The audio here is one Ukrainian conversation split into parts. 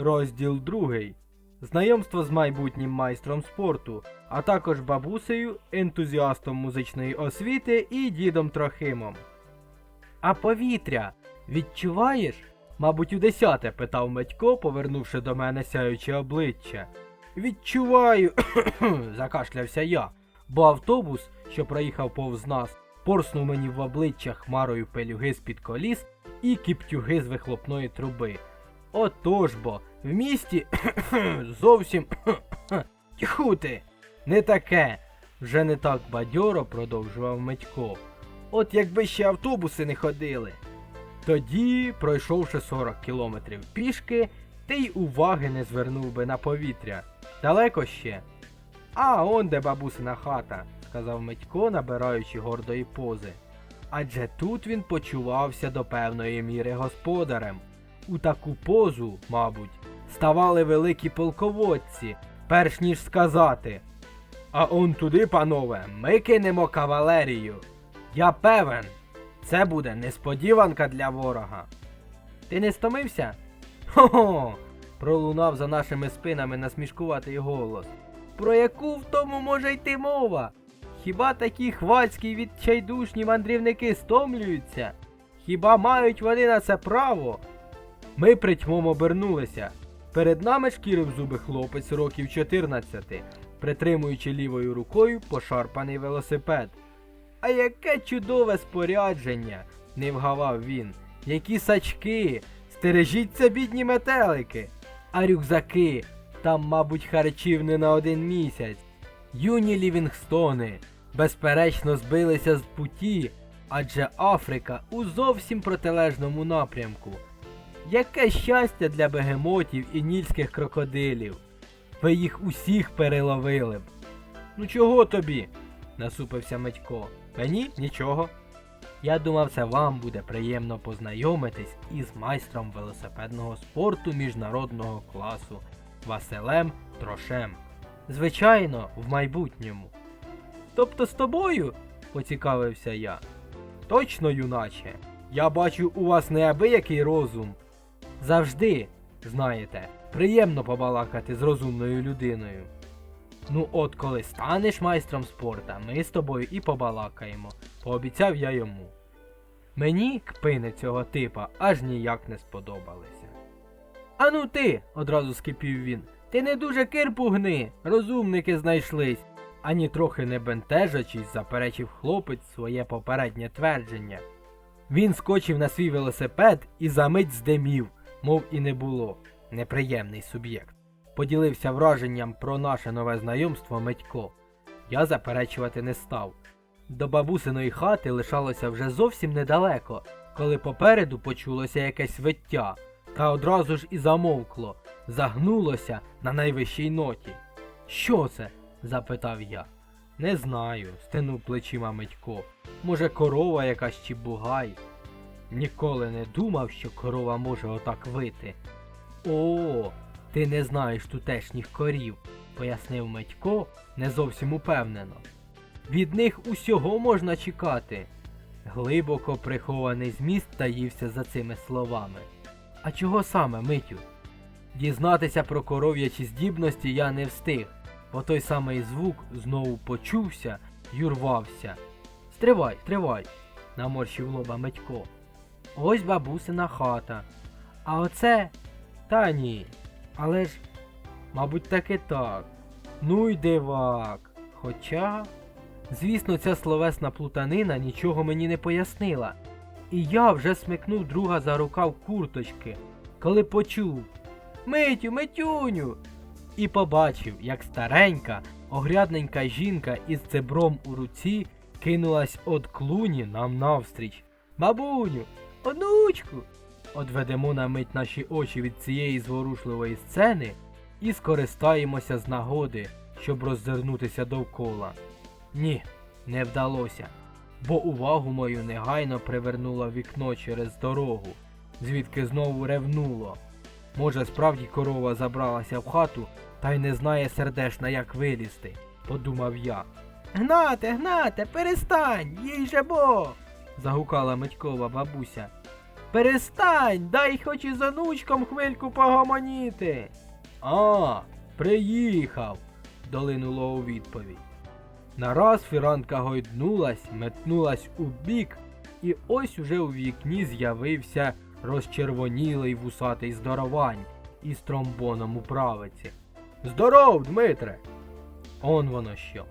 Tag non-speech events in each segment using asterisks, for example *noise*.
Розділ другий. Знайомство з майбутнім майстром спорту, а також бабусею, ентузіастом музичної освіти і дідом Трохимом. А повітря відчуваєш? Мабуть, у десяте питав Медько, повернувши до мене сяюче обличчя. Відчуваю, *coughs* закашлявся я, бо автобус, що проїхав повз нас, порснув мені в обличчя хмарою пелюги з-під коліс і кіптюги з вихлопної труби. Отож бо, в місті *coughs* зовсім *coughs* тьху ти, не таке. Вже не так бадьоро продовжував Медько. От якби ще автобуси не ходили. Тоді, пройшовши 40 кілометрів пішки, ти й уваги не звернув би на повітря. Далеко ще. А, он де бабусина хата, сказав Митько, набираючи гордої пози. Адже тут він почувався до певної міри господарем. У таку позу, мабуть, ставали великі полководці, перш ніж сказати. А он туди, панове, ми кинемо кавалерію. Я певен, це буде несподіванка для ворога. Ти не стомився? Хо-хо! пролунав за нашими спинами насмішкуватий голос. Про яку в тому може йти мова? Хіба такі хвацькі відчайдушні мандрівники стомлюються? Хіба мають вони на це право? Ми притьмом обернулися. Перед нами шкірив зуби хлопець років 14, притримуючи лівою рукою пошарпаний велосипед. А яке чудове спорядження, не вгавав він. Які сачки, стережіться, бідні метелики. А рюкзаки, там, мабуть, харчів не на один місяць. Юні Лівінгстони, безперечно, збилися з путі, адже Африка у зовсім протилежному напрямку. Яке щастя для бегемотів і нільських крокодилів. Ви їх усіх переловили б. Ну чого тобі? насупився Митько. Та ні, нічого. Я думав, це вам буде приємно познайомитись із майстром велосипедного спорту міжнародного класу Василем Трошем. Звичайно, в майбутньому. Тобто з тобою? поцікавився я. Точно, юначе. Я бачу у вас неабиякий розум. Завжди, знаєте, приємно побалакати з розумною людиною. Ну от коли станеш майстром спорта, ми з тобою і побалакаємо, пообіцяв я йому. Мені кпини цього типа аж ніяк не сподобалися. Ану ти, одразу скипів він, ти не дуже кирпу гни, розумники знайшлись, ані трохи не бентежачись, заперечив хлопець своє попереднє твердження. Він скочив на свій велосипед і за мить здимів, мов і не було. Неприємний суб'єкт. Поділився враженням про наше нове знайомство Митько. Я заперечувати не став. До бабусиної хати лишалося вже зовсім недалеко, коли попереду почулося якесь виття, та одразу ж і замовкло, загнулося на найвищій ноті. Що це? запитав я. Не знаю, стенув плечима Митько. Може, корова якась чи бугай. Ніколи не думав, що корова може отак вити. О, ти не знаєш тутешніх корів, пояснив Митько не зовсім упевнено. Від них усього можна чекати. Глибоко прихований зміст таївся за цими словами. А чого саме, Митю? Дізнатися про коров'ячі здібності я не встиг, бо той самий звук знову почувся й урвався. Стривай, стривай, наморщив лоба Митько. Ось бабусина хата. А оце. Та ні. Але ж, мабуть, таки так. Ну й дивак. Хоча. Звісно, ця словесна плутанина нічого мені не пояснила. І я вже смикнув друга за рукав курточки, коли почув Митю, Митюню! І побачив, як старенька, огрядненька жінка із цебром у руці кинулась од клуні нам навстріч. Бабуню, онучку! Одведемо на мить наші очі від цієї зворушливої сцени і скористаємося з нагоди, щоб роззирнутися довкола. Ні, не вдалося, бо увагу мою негайно привернуло вікно через дорогу, звідки знову ревнуло. Може, справді корова забралася в хату та й не знає сердешна, як вилізти, подумав я. Гнате, гнате, перестань, їй же бо. Загукала Митькова бабуся. Перестань, дай хоч із онучком хвильку погомоніти. А, приїхав, долинуло у відповідь. Нараз фіранка гойднулась, метнулась у бік, і ось уже у вікні з'явився розчервонілий вусатий здоровань із тромбоном у правиці. Здоров, Дмитре! Он воно що.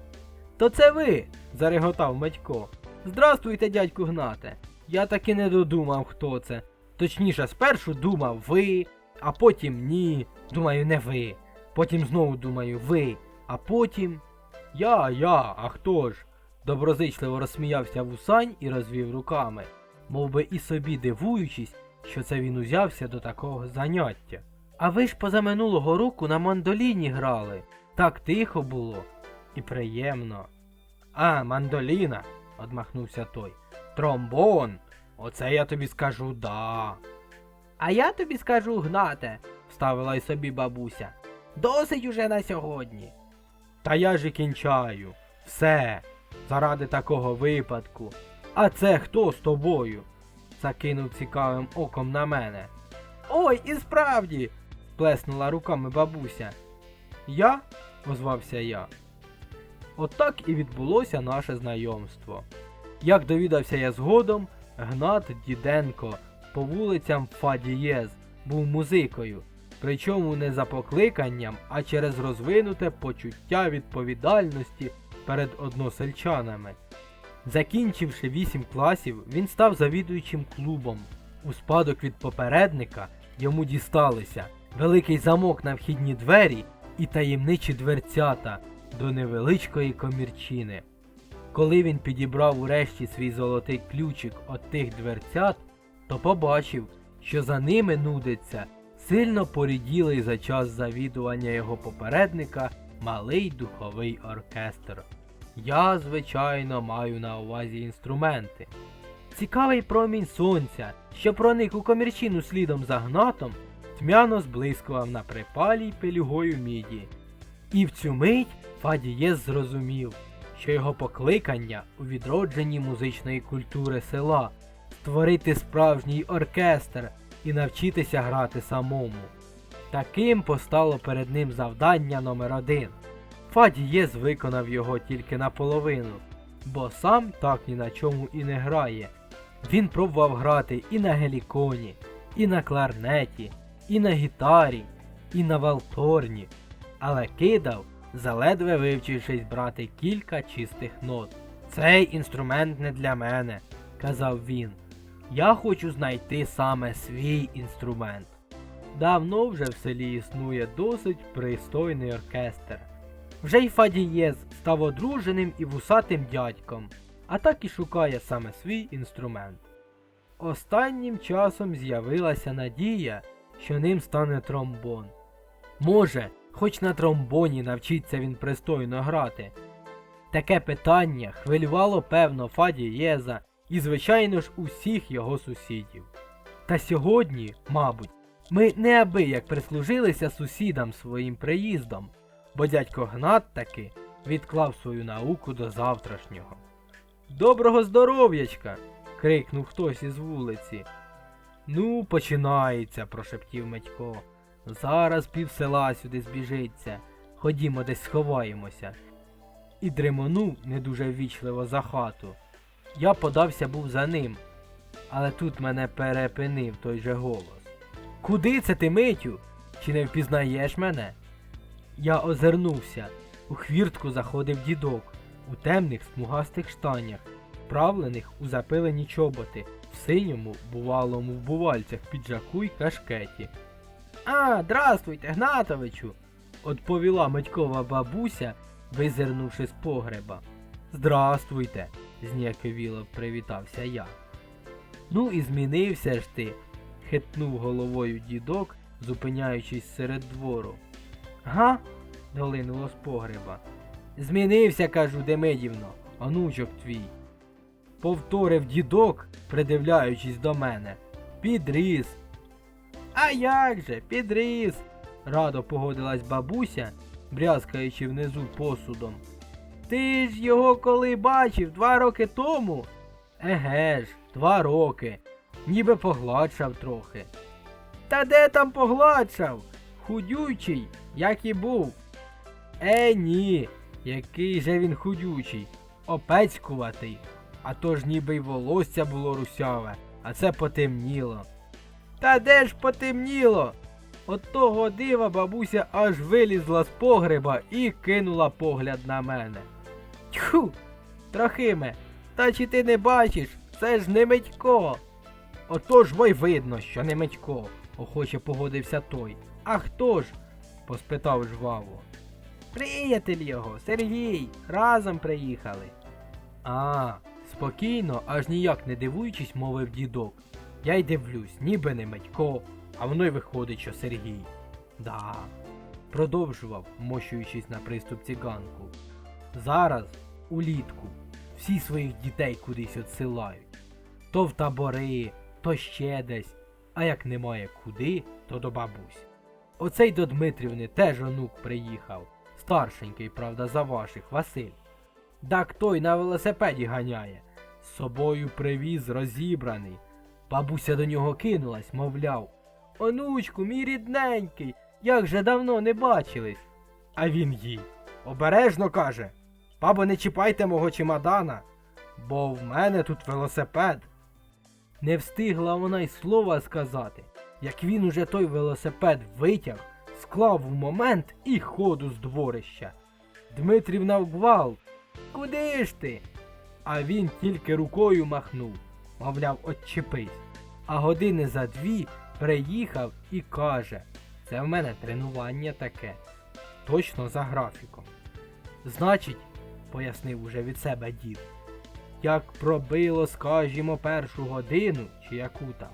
То це ви. зареготав Медько. Здрастуйте, дядьку Гнате. Я таки не додумав, хто це. Точніше, спершу думав ви, а потім ні. Думаю, не ви. Потім знову думаю ви, а потім. Я, я, а хто ж? Доброзичливо розсміявся вусань і розвів руками, мов би і собі дивуючись, що це він узявся до такого заняття. А ви ж позаминулого року на мандоліні грали. Так тихо було і приємно. А, мандоліна, одмахнувся той. Тромбон. Оце я тобі скажу да. А я тобі скажу, гнате, вставила й собі бабуся. Досить уже на сьогодні. Та я ж і кінчаю. Все. Заради такого випадку. А це хто з тобою? закинув цікавим оком на мене. Ой, і справді. плеснула руками бабуся. Я? озвався я. Отак і відбулося наше знайомство. Як довідався я згодом, Гнат Діденко по вулицям Фадієз був музикою, причому не за покликанням, а через розвинуте почуття відповідальності перед односельчанами. Закінчивши 8 класів, він став завідуючим клубом. У спадок від попередника йому дісталися великий замок на вхідні двері і таємничі дверцята до невеличкої комірчини. Коли він підібрав урешті свій золотий ключик от тих дверцят, то побачив, що за ними нудиться сильно поріділий за час завідування його попередника малий духовий оркестр. Я, звичайно, маю на увазі інструменти. Цікавий промінь сонця, що проник у комірчину слідом за гнатом, тьмяно зблискував на припалій пелюгою міді. І в цю мить Фадієс зрозумів, що його покликання у відродженні музичної культури села створити справжній оркестр і навчитися грати самому. Таким постало перед ним завдання номер один. Фадієс виконав його тільки наполовину, бо сам так ні на чому і не грає. Він пробував грати і на геліконі, і на кларнеті, і на гітарі, і на валторні, але кидав, заледве вивчившись брати кілька чистих нот. Цей інструмент не для мене, казав він. Я хочу знайти саме свій інструмент. Давно вже в селі існує досить пристойний оркестр. Вже й Фадієз став одруженим і вусатим дядьком, а так і шукає саме свій інструмент. Останнім часом з'явилася надія, що ним стане тромбон. Може, хоч на тромбоні навчиться він пристойно грати. Таке питання хвилювало певно Фадієза і, звичайно ж, усіх його сусідів. Та сьогодні, мабуть, ми неабияк прислужилися сусідам своїм приїздом, бо дядько Гнат таки відклав свою науку до завтрашнього. Доброго здоров'ячка! крикнув хтось із вулиці. Ну, починається, прошептів Медько. Зараз пів села сюди збіжиться. Ходімо десь сховаємося. І дремонув не дуже ввічливо за хату. Я подався був за ним, але тут мене перепинив той же голос. Куди це ти, Митю? Чи не впізнаєш мене? Я озирнувся. У хвіртку заходив дідок у темних смугастих штанях, вправлених у запилені чоботи, в синьому бувалому вбувальцях піджаку й кашкеті. А, здравствуйте, Гнатовичу, відповіла Митькова бабуся, визирнувши з погреба. Здравствуйте, зніяковіло привітався я. Ну і змінився ж ти, хитнув головою дідок, зупиняючись серед двору. Га? долинуло з погреба. Змінився, кажу, Демидівно, онучок твій. Повторив дідок, придивляючись до мене. Підріс. А як же, підріс. радо погодилась бабуся, брязкаючи внизу посудом. Ти ж його коли бачив два роки тому? Еге ж, два роки. ніби погладшав трохи. Та де там погладшав? Худючий, як і був. Е, ні, який же він худючий, опецькуватий. А то ж ніби й волосся було русяве, а це потемніло. Та де ж потемніло? От того дива бабуся аж вилізла з погреба і кинула погляд на мене. Тьху, Трохиме, та чи ти не бачиш, це ж не Митько. Отож бо й видно, що не Митько, охоче погодився той. А хто ж? поспитав жваво. Приятель його, Сергій, разом приїхали. А, спокійно, аж ніяк не дивуючись, мовив дідок. Я й дивлюсь, ніби не Митько, а воно й виходить, що Сергій. Да. Продовжував, мощуючись на приступці ганку. Зараз, улітку, всі своїх дітей кудись відсилають. То в табори, то ще десь, а як немає куди, то до бабусь. Оцей до Дмитрівни теж онук приїхав. Старшенький, правда, за ваших, Василь. Так той на велосипеді ганяє. З собою привіз розібраний. Бабуся до нього кинулась, мовляв. Онучку, мій рідненький, як же давно не бачились. А він їй. Обережно каже. Бабо, не чіпайте мого чемодана, бо в мене тут велосипед. Не встигла вона й слова сказати, як він уже той велосипед витяг, склав у момент і ходу з дворища. Дмитрівна вгвал. Куди ж ти? А він тільки рукою махнув, мовляв, отчепись. А години за дві приїхав і каже, це в мене тренування таке, точно за графіком. Значить, пояснив уже від себе дід, як пробило, скажімо, першу годину чи яку там,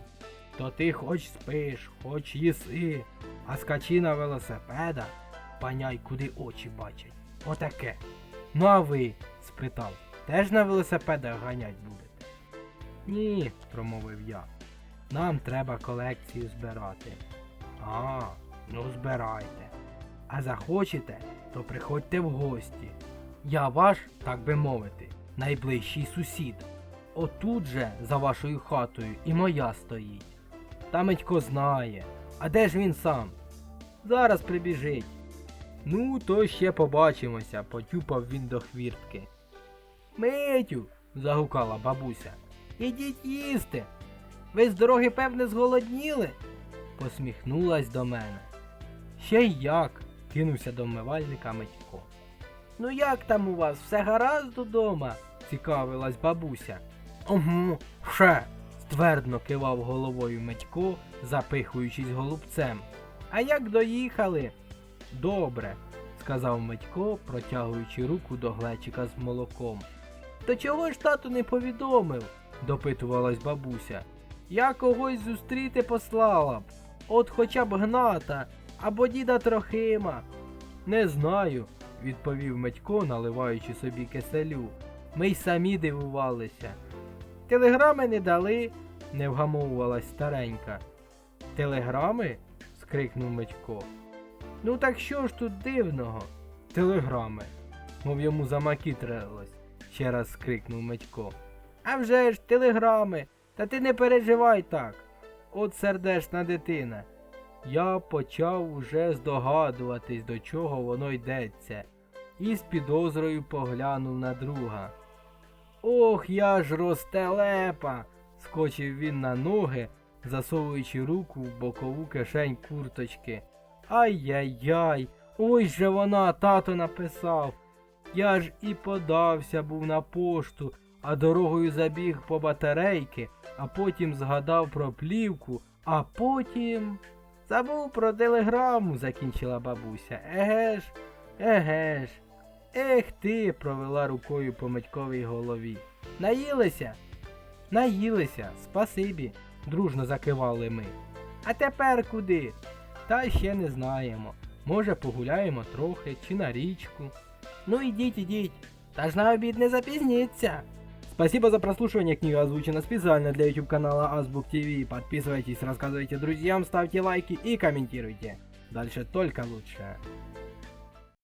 то ти хоч спиш, хоч їси, а скачи на велосипеда, паняй, куди очі бачать. Отаке. Ну а ви? спитав, теж на велосипедах ганять будете? Ні, промовив я. Нам треба колекцію збирати. А, ну збирайте. А захочете, то приходьте в гості. Я ваш, так би мовити, найближчий сусід. Отут же, за вашою хатою, і моя стоїть. Та Митько знає. А де ж він сам? Зараз прибіжить. Ну, то ще побачимося, потюпав він до хвіртки. Митю, загукала бабуся. Ідіть їсти. Ви з дороги, певне, зголодніли? посміхнулась до мене. Ще й як, кинувся до вмивальника Митько. Ну як там у вас, все гаразд удома? цікавилась бабуся. Угу, ще, ствердно кивав головою Митько, запихуючись голубцем. А як доїхали? Добре, сказав Митько, протягуючи руку до глечика з молоком. То чого ж тату не повідомив? Допитувалась бабуся. Я когось зустріти послала б, от хоча б гната або діда Трохима. Не знаю, відповів Митько, наливаючи собі киселю. Ми й самі дивувалися. Телеграми не дали, не вгамовувалась старенька. Телеграми? скрикнув Митько. Ну так що ж тут дивного? Телеграми, мов йому замакітрилось, ще раз скрикнув Митько. А вже ж, телеграми, та ти не переживай так. От сердешна дитина. Я почав уже здогадуватись, до чого воно йдеться, і з підозрою поглянув на друга. Ох, я ж ростелепа. скочив він на ноги, засовуючи руку в бокову кишень курточки. Ай-яй-яй, ой же вона, тато написав. Я ж і подався був на пошту, а дорогою забіг по батарейки, а потім згадав про плівку, а потім. Забув про телеграму, закінчила бабуся. Еге ж, еге ж. Ех ти, провела рукою по Митьковій голові. Наїлися? Наїлися, спасибі, дружно закивали ми. А тепер куди? Та ще не знаємо. Може погуляємо трохи чи на річку. Ну ідіть, ідіть, та ж на обід не запізніться. Спасибо за прослушивание. Книга озвучена специально для YouTube канала Азбук ТВ. Подписывайтесь, рассказывайте друзьям, ставьте лайки и комментируйте. Дальше только лучше.